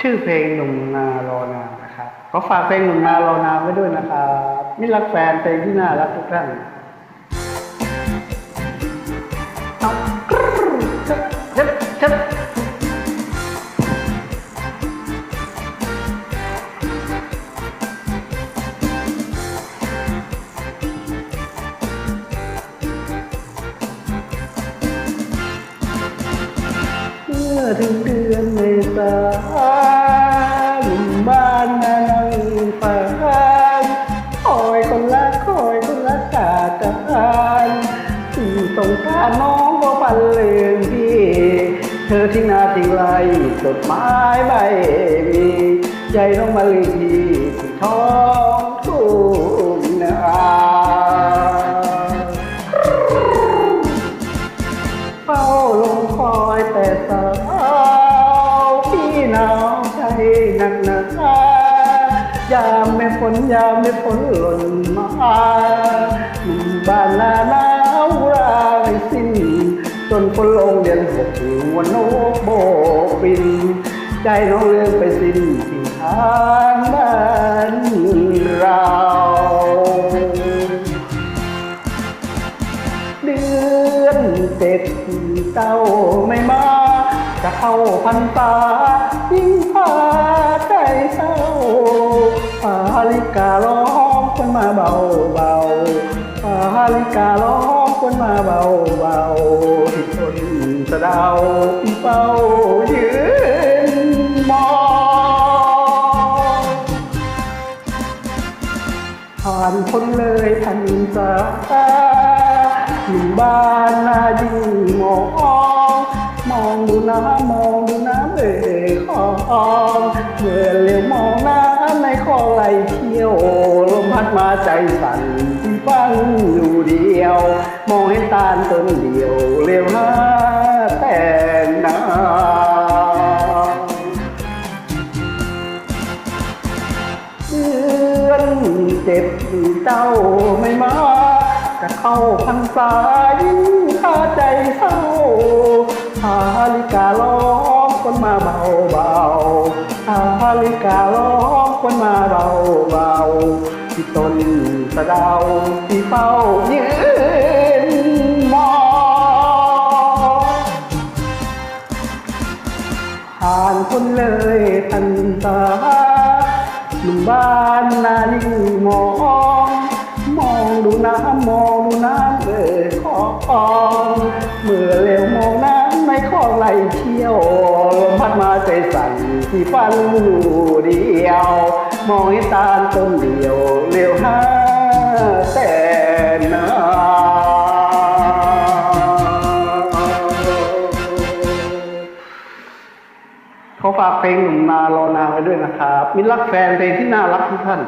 ชื่อเพลงหนุ่มนารอนานนะครับก็ฝากเพลงหนุ่มนารอนาไว้ด้วยนะครับมิรักแฟนเพลงที่น่ารักทุกท่านเอากรึ๊ดชับชับชับเมื่อถึงเดือนเมษา ที่สงสาน้องก็ปันเลืองพี่ เธอทิ้งนาทิ้งไรจดหมายไม่มี ใจต้องมาลืมพี่ที่ท้องทุ่งนาเฝ้าลงคอยแต่สาวพี่หนาวใจหนักหนายามไม่ฝนยามไม่ฝนหล่นมาหนุ่มบ้านนานา นฝนลงเดือนหกวันนกโบกบิน ใจน้องเลื่อนไปสิ้นที่ทางบ้านเราเดือนเจ็ดเจ้าไม่มาจะเข้าพันตายิ่งพาใจเศร้าปาลิการ้องคนมาเบาเบาปาลิการ้อง นมาเบาเบาที่คนสะเดาวเฝ้ายืนมองผ่านคนเลยทันสาหนุ่มบ้านนายิ่งมองมองดูน้ำมองดูน้ำเอ่ยคลองเมื่อเลี้ยวมองน้ำในคลองไหลเที่ยวลมพัดมาใจสั่น ฟังอยู่เดียว มองเห็นตาลต้นเดียวเลี้ยวหาแต่น้ำเดือนเจ็บเจ้าไม่มาจะเข้าพรรษายิ่งคาใจเศร้าฮาลิการ้อง เบาเบาฮาลิการ้องคนมาเบาเบาที่ต้นสะดาวที่เฝ้ายืนมองผ่านคนเลยทันตาหนุ่มบ้านนายิ่งมองมองดูน้ำมองดูน้ำเอ่ยคลองเมื่อเร็วมองน้ำในคลองไหลเใจสั่นที่ฟันอยู่เดียว มองเห็นตาต้นเดียวเลี้ยวหาแต่นาขอฝากเพลงหนุ่มนารอนาไว้ด้วยนะครับ มิรักแฟนเพลงที่น่ารักทุกท่าน